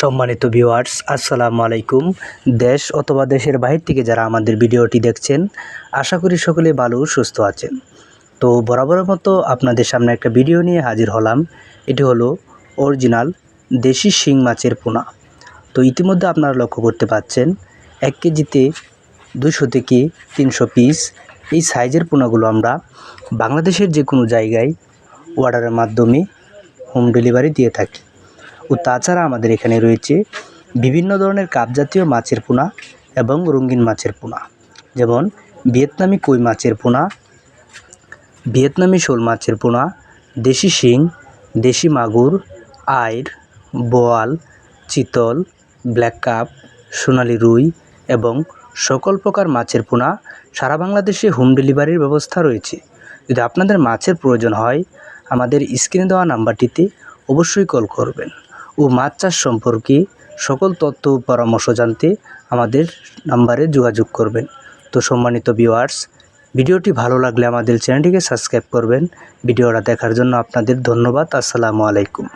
সম্মানিত ভিউয়ার্স আসসালামু আলাইকুম। দেশ অথবা দেশের বাহির থেকে যারা আমাদের ভিডিওটি দেখছেন, আশা করি সকলে ভালো সুস্থ আছেন। তো বরাবরের মতো আপনাদের সামনে একটা ভিডিও নিয়ে হাজির হলাম। এটি হলো অরিজিনাল দেশি শিং মাছের পোনা। তো ইতিমধ্যে আপনারা লক্ষ্য করতে পাচ্ছেন, এক কেজিতে দুশো থেকে তিনশো পিস এই সাইজের পোনাগুলো আমরা বাংলাদেশের যে কোনো জায়গায় অর্ডারের মাধ্যমে হোম ডেলিভারি দিয়ে থাকি। ও তাছাড়া আমাদের এখানে রয়েছে বিভিন্ন ধরনের কাপ জাতীয় মাছের পোনা এবং রঙিন মাছের পোনা। যেমন ভিয়েতনামি কই মাছের পোনা, ভিয়েতনামি শোল মাছের পোনা, দেশি শিং, দেশি মাগুর, আইর, বোয়াল, চিতল, ব্ল্যাক কাপ, সোনালি রুই এবং সকল প্রকার মাছের পোনা সারা বাংলাদেশে হোম ডেলিভারির ব্যবস্থা রয়েছে। যদি আপনাদের মাছের প্রয়োজন হয়, আমাদের স্ক্রিনে দেওয়া নাম্বারটিতে অবশ্যই কল করবেন। ও মাছ চাষ সম্পর্কে সকল তথ্য ও পরামর্শ জানতে আমাদের নাম্বারে যোগাযোগ করবেন। তো সম্মানিত ভিউয়ার্স ভিডিওটি ভালো লাগলে আমাদের চ্যানেলটিকে সাবস্ক্রাইব করবেন। ভিডিওটা দেখার জন্য আপনাদের ধন্যবাদ। আসসালামু আলাইকুম।